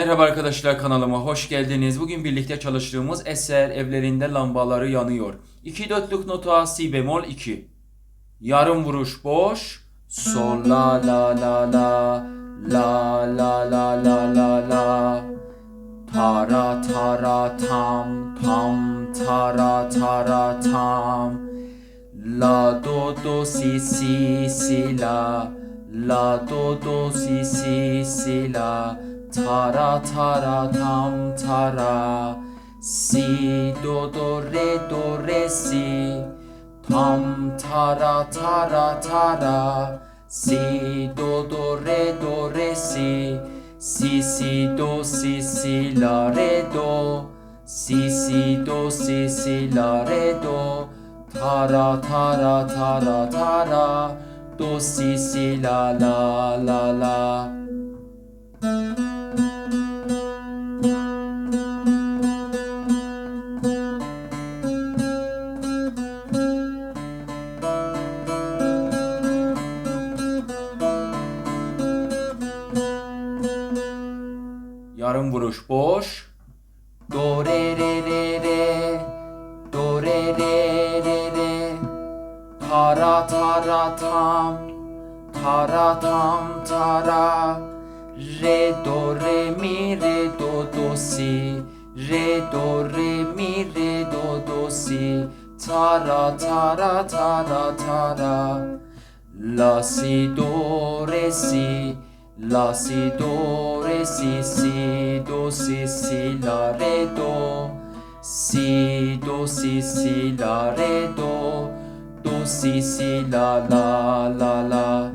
Merhaba arkadaşlar kanalıma hoş geldiniz. Bugün birlikte çalıştığımız eser evlerinde lambaları yanıyor. 2 dörtlük nota si bemol 2. Yarım vuruş boş. Sol la la la la la la la la la la. Tara tara tam tam tara tara tam. La do do si si si la La do do si si si la Tara tara tam tara Si do do re do re si Tam tara tara tara Si do do re do re si Si si do si si la re do. Si si do si si la re do Tara tara tara tara Do si si la la la la. Yarım vuruş boş. Do re re re re Tara tara tam. Tara tam tara. Re do re mi re do do si. Re do re mi re do do si. Tara tara tara tara. La si do re si. La si do re si si do si si la re do. Si do si si la re do si si la la la la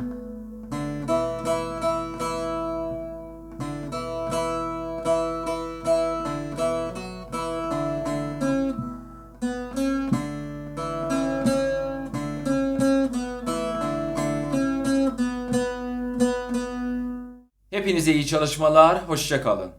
Hepinize iyi çalışmalar, hoşça kalın.